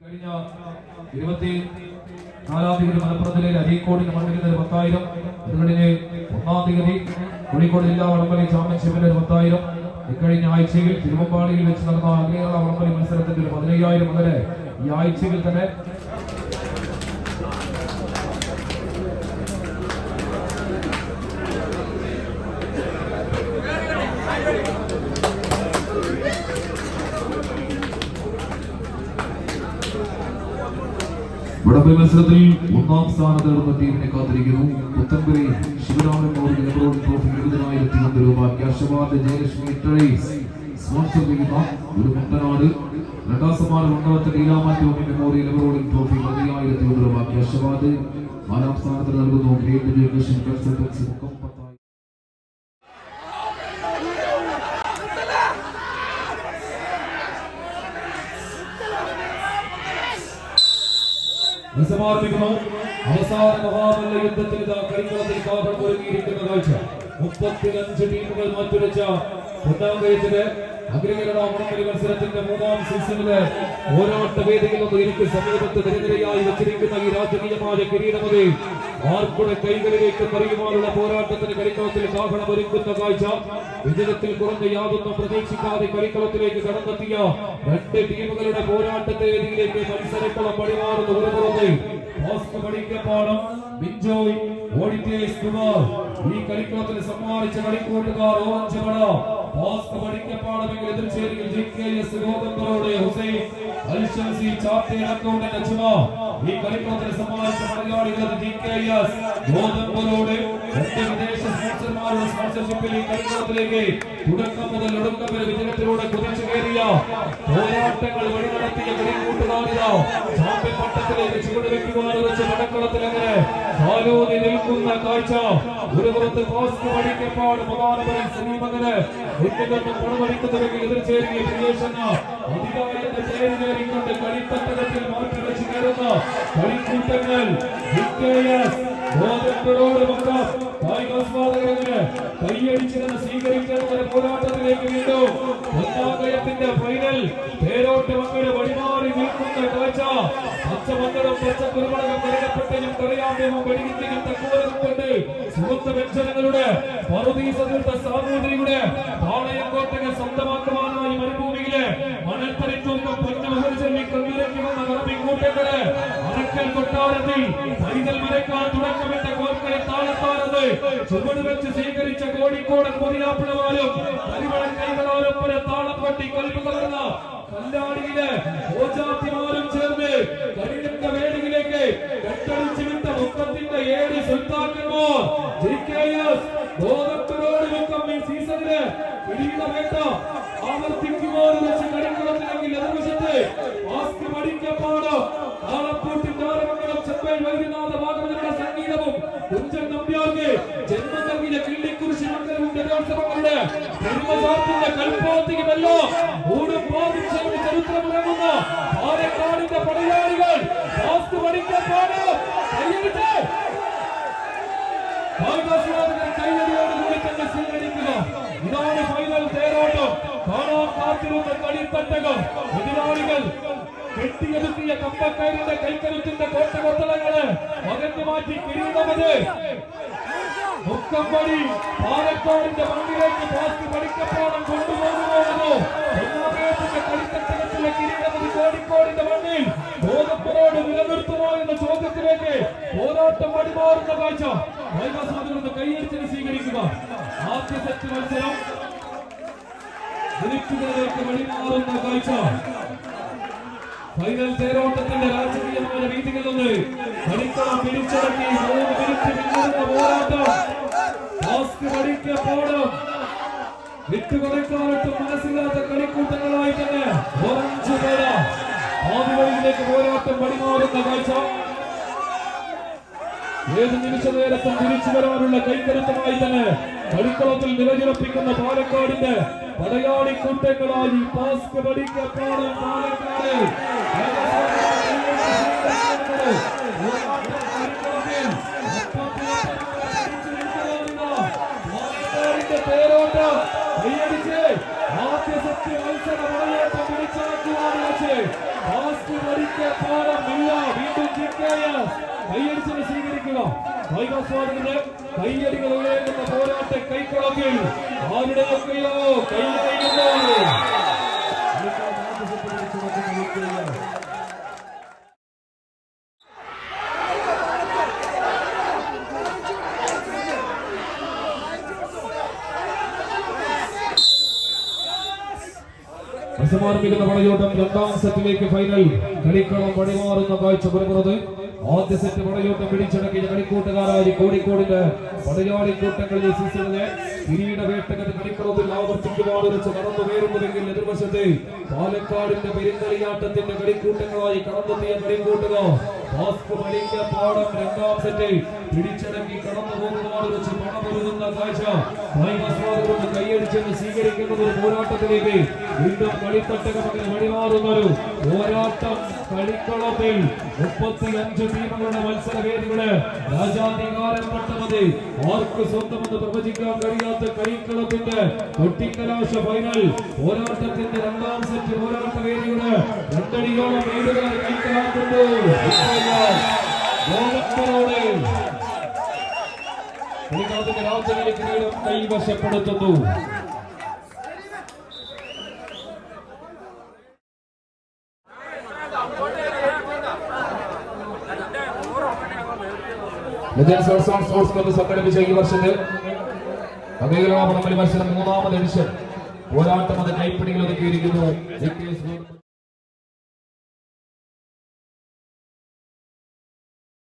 കഴിഞ്ഞ ഇരുപത്തി നാലാം തീയതി മലപ്പുറത്തിലെ അരീക്കോടിന് മണ്ണിൽ പത്തായിരം അത് കഴിഞ്ഞ് ഒന്നാം തീയതി കോഴിക്കോട് ജില്ലാ വടംവലി ചാമ്പ്യൻഷിപ്പിൽ ഒരു പത്തായിരം. ഇക്കഴിഞ്ഞ ആഴ്ചയിൽ തിരുവമ്പാടിയിൽ വെച്ച് നടന്ന അഖിലേന്ത്യാ വടംവലി മത്സരത്തിൽ ഒരു പതിനയ്യായിരം അങ്ങനെ ഈ ആഴ്ചയിൽ തന്നെ വടംവലി മത്സരത്തിൽ ഒന്നാം സ്ഥാനത്ത് നേടുന്ന ടീമിനെ കാത്തിരിക്കുന്നു. പുത്തൻപുരി ശിവരാമൻ മോർഗൻ നെഹ്റു ട്രോഫി എഴുപതിനായിരത്തി ഒന്ന് രൂപ. Cash award Jayalakshmi trades sponsor ചെയ്യുന്ന ഒരു മുട്ടനാട്. രണ്ടാം സമ്മാനം മണ്ഡലത്തിൽ ലീലാമ ടോമി മെമ്മോറിയൽ നെഹ്റു ട്രോഫി പതിനായിരത്തി രൂപ. നാലാം സ്ഥാനത്ത് നൽകുന്നു. കൺസൾട്ടൻസി സമാപിക്കുന്നു അവസാന മഹാമല്ല യുദ്ധത്തിൽ കളിക്കളത്തിൽ കാവൽ ഒരുങ്ങിയിരിക്കുന്ന കാഴ്ച. മുപ്പത്തിയഞ്ച് ടീമുകൾ മാറ്റുരച്ച പൊന്നാങ്കയത്തിലെ അഗ്രകരണ ഓണക്കളി മത്സരത്തിന്റെ മൂന്നാം സീസണിലെ വേദിയിൽ നിന്ന് എനിക്ക് സമീപത്ത് നിരനിരയായി വെച്ചിരിക്കുന്ന ഈ രാജകീയമായ കിരീടമതി ആർക്കുടെ കൈകളിലേക്ക് പറയുവാനുള്ള പോരാട്ടത്തിന് കളിക്കളത്തിൽ കാഹളം ഒരുക്കുന്ന കാഴ്ച. വിജയത്തിൽ കുറഞ്ഞ യാതൊന്നും പ്രതീക്ഷിക്കാതെ കളിക്കളത്തിലേക്ക് കടന്നെത്തിയ രണ്ട് ടീമുകളുടെ പോരാട്ടത്തെ വേദിയിലേക്ക് മത്സരക്കളം പടിമാറുന്ന ഒരു പുറത്ത്. ഓസ്കർ പടിക്കപ്പാടം ബിഞ്ചോയ് ഓഡിറ്റേഴ്സ് കുമാർ ഈ കളിക്കളത്തിന് സമ്മാനിച്ച കളിക്കൂട്ടുകാർ ഓറഞ്ച് മട ഓസ്കർ പടിക്കപ്പാടമെങ്കിൽ എതിർച്ചേരിയിൽ G K Hussain Al Shamsi chartered accountant Ajma ഈ കളിക്കളത്തിന് സമ്മാനിച്ച മലയാളികൾ ജി കെ എസ് വിദേശ സ്പോൺസർഷിപ്പിൽ ഈ കളിക്കളത്തിലേക്ക് തുടക്കം മുതൽ ഒടുക്കം വരെ വിജയത്തിലൂടെ കുതിച്ചു കയറിയ? പോരാട്ടങ്ങൾ വഴി നടത്തിയ കളിക്കൂട്ടുകാരിത ചാമ്പ്യൻ പട്ടത്തിലേക്ക് വെച്ച് വെച്ച മടക്കളത്തിൽ അങ്ങനെ കാലൂന്നി നിൽക്കുന്ന കാഴ്ച? ഒരു പുറത്ത് പോസ്റ്റ് പഠിക്കപ്പാട് പ്രധാനമന്ത്രി സമീപകന് ഉന്നതം പണമടിക്കുന്നവർക്ക് എതിർച്ചേരിയ പ്രിയേഷന അധികാരത്തെ പേര് കയറിക്കൊണ്ട് കളിത്തട്ടകത്തിൽ മാറ്റി വെച്ച് കയറുന്ന. കളിക്കൂട്ടങ്ങൾ വികേഎസ് ഗോതമ്പറോട് മക്കം കായികാസ്വാദകരങ്ങനെ കൈയടിച്ചിരുന്ന് സ്വീകരിക്കുന്ന പോരാട്ടത്തിലേക്ക് വീണ്ടും ഒന്നാകയത്തിന്റെ ഫൈനൽ പേരോട്ട് മക്കൾ വഴിമാറി നിൽക്കുന്ന കാഴ്ച. പച്ചമക്കളും പച്ച കുരുമുളകും കരുടപ്പെട്ടയും കറിയാമ്പയും വെടികിട്ടിയും തക്കോലും കൊണ്ട് സുഹൃത്ത് വ്യഞ്ജനങ്ങളുടെ പറുദീസ തീർത്ത സാമൂതിരിയുടെ പാളയം കോട്ടകൾ സ്വന്തമാക്കുവാനായി മരുഭൂമിയിലെ അറക്കൽ കൊട്ടാരത്തിൽ പൈതൽ മരക്കാൻ തുടക്കമിട്ട താളത്താറത് ചുവട് വെച്ച് സ്വീകരിച്ച കോഴിക്കോടൻ പൊതിയാപ്പിളവാലും പരിമളൻ കൈകളോരൊപ്പര താളം കൊട്ടി കൽപ്പ് കല്ലാടിയിലെ ഓജാത്തിമാരും ചേർന്ന് കഠിനക്ക വേദിയിലേക്ക് കെട്ടടിച്ചു വിട്ട മുക്കത്തിന്റെ ഏഴ് സുൽത്താക്കന്മാർ. JKS ഗോതമ്പനോട് മുക്കം ഈ സീസണിൽ കിരീടവേട്ട ആവർത്തിക്കുമോന്ന് വെച്ച് കളിക്കളത്തിലെങ്കിൽ എതിർവശത്ത് ആസ്തി മടിക്കപ്പാടം താളപ്പൂട്ടി ചെമ്പൈ വൈദ്യനാഥ സംഗീതവും കുഞ്ചൻ നമ്പ്യാർക്ക് ജന്മം നൽകിയ കിള്ളിക്കുറിശി മംഗലവും രഥോത്സവങ്ങളുടെ ചാർത്തുന്ന കൽപ്പോത്തിക്കുമല്ലോ ഊടും പാതും ചേർന്ന് ചരിത്രമുറങ്ങുന്ന. പാലക്കാടിന്റെ പടയാളികൾ ആസ്തി മടിക്കപ്പാടം കൈയടിച്ച്. കായികാസ്വാദകർ കൈയടിയോടുകൂടി തന്നെ സ്വീകരിക്കുക. ഇതാണ് ഫൈനൽ തേരോട്ടം. കാണാൻ കാത്തിരുന്ന കളിത്തട്ടകം. എതിരാളികൾ കെട്ടിയെടുത്തിയ കമ്പക്കാരുടെ കൈക്കരുത്തിന്റെ കോട്ടകൊത്തളങ്ങൾ അകന്നു മാറ്റി കിരീടമത്. മുക്കമ്പടി പാലക്കാടിന്റെ മണ്ണിലേക്ക് പാസ്റ്റ് പഠിക്കപ്പാടം കൊണ്ടുപോകുമോ ഒന്നാമേത്തിന്റെ കളിത്തട്ടകത്തിലെ കിരീടമതി കോഴിക്കോടിന്റെ മണ്ണിൽ ഗോതമ്പനോട് നിലനിർത്തുമോ എന്ന ചോദ്യത്തിലേക്ക് പോരാട്ടം അടിമാറുന്ന കാഴ്ച. വൈകാസാധനത്തെ കൈയടിച്ചിന് സ്വീകരിക്കുക. ആദ്യ സെറ്റ് മത്സരം. ദിനക്കുകളിലേക്ക് വഴിമാറുന്ന കാഴ്ച. ഫൈനൽ തേരോട്ടത്തിന്റെ രാജകീയമായ രീതികളിൽ നിന്ന് സൗണ്ട് പിടിച്ചടക്കി മൂന്ന് മിനിറ്റ് പോരാട്ടം. ടാസ്ക് പഠിക്കപ്പോഴും വിട്ടുകൊടുക്കാനായിട്ട് മനസ്സില്ലാത്ത കളിക്കൂട്ടങ്ങളായി തന്നെ ഓറഞ്ച് പേര ആദ്യവഴിയിലേക്ക് പോരാട്ടം പടിമാറുന്ന കാഴ്ച. ഏത് നിമിഷ നേരത്തും തിരിച്ചു വരാനുള്ള കൈക്കരുത്തമായി തന്നെ കളിക്കളത്തിൽ നിലയുറപ്പിക്കുന്ന പാലക്കാടിന്റെ പടയാളി കൂട്ടങ്ങളായി പാസ്ക് പഠിക്കപ്പാട് പാലക്കാട്. പാലക്കാടിന്റെ പേരോട്ടം കൈയടിച്ച് ആദ്യ സത്യ മത്സര മലയോട്ടം പിടിച്ചാക്കുവാൻ വെച്ച് പാസ്ക് പഠിക്ക കയ്യടികൾ ഉയരുന്ന പോരാട്ട കൈക്കുളത്തിൽ ആരുടെയൊക്കെയോ കൈയടിക്കുന്നു സമാരംഭിക്കുന്ന പടയോട്ടം രണ്ടാം സെറ്റിലേക്ക് ഫൈനൽ കളിക്കളം വഴിമാറുന്ന കാഴ്ച പുറപ്പെടുന്നത് ആദ്യ സെറ്റ് പടയോട്ടം പിടിച്ചടക്കിയ കളിക്കൂട്ടുകാരായി കോഴിക്കോടിന്റെ പടയാളി കൂട്ടങ്ങളിൽ കിരീട വേട്ടകത്ത് കളിക്കളത്തിൽ ആവർത്തിക്കുവാൻ കടന്നു കയറുന്നുവെങ്കിൽ എതിർവശത്തെ പാലക്കാടിന്റെ പെരുങ്കളിയാട്ടത്തിന്റെ കളിക്കൂട്ടങ്ങളായി കടന്നെത്തിയ കളിക്കൂട്ടുകാർ. പാടം രണ്ടാം സെറ്റിൽ പിടിച്ചടക്കി കടന്നു പോകുന്നവർ വെച്ച് പണമൊരുങ്ങുന്ന കാഴ്ച. ഭയങ്കരവാദികൾ കൈയടിച്ചെന്ന് സ്വീകരിക്കുന്നത് ഒരു പോരാട്ടത്തിലേക്ക്. വീണ്ടും കളിത്തട്ടകമകന് വഴിമാറുന്ന ഒരു പോരാട്ടം കളിക്കളത്തിൽ മുപ്പത്തിയഞ്ച് ടീമുകളുടെ മത്സരവേദികൾ രാജാധികാരം പട്ടമതി ആർക്ക് സ്വന്തമെന്ന് പ്രവചിക്കാൻ കഴിയാത്ത കളിക്കളത്തിന്റെ കൊട്ടിക്കലാശ ഫൈനൽ പോരാട്ടത്തിന്റെ രണ്ടാം സെറ്റ് പോരാട്ട വേദിയുടെ രണ്ടടിയോളം വീടുകളെ കൈക്കലാക്കുന്നു ഗോളക്കരോടെ കളിക്കളത്തിന്റെ രാജ്യങ്ങളെ കിരീടം കൈവശപ്പെടുത്തുന്നു സംഘടിപ്പിച്ച ഈ വർഷത്തെ അംഗീകരണ മത്സരം മൂന്നാമത് എഡിഷൻ പോരാട്ടം അത് കൈപ്പിടികൾ ഒതുക്കിയിരിക്കുന്നു.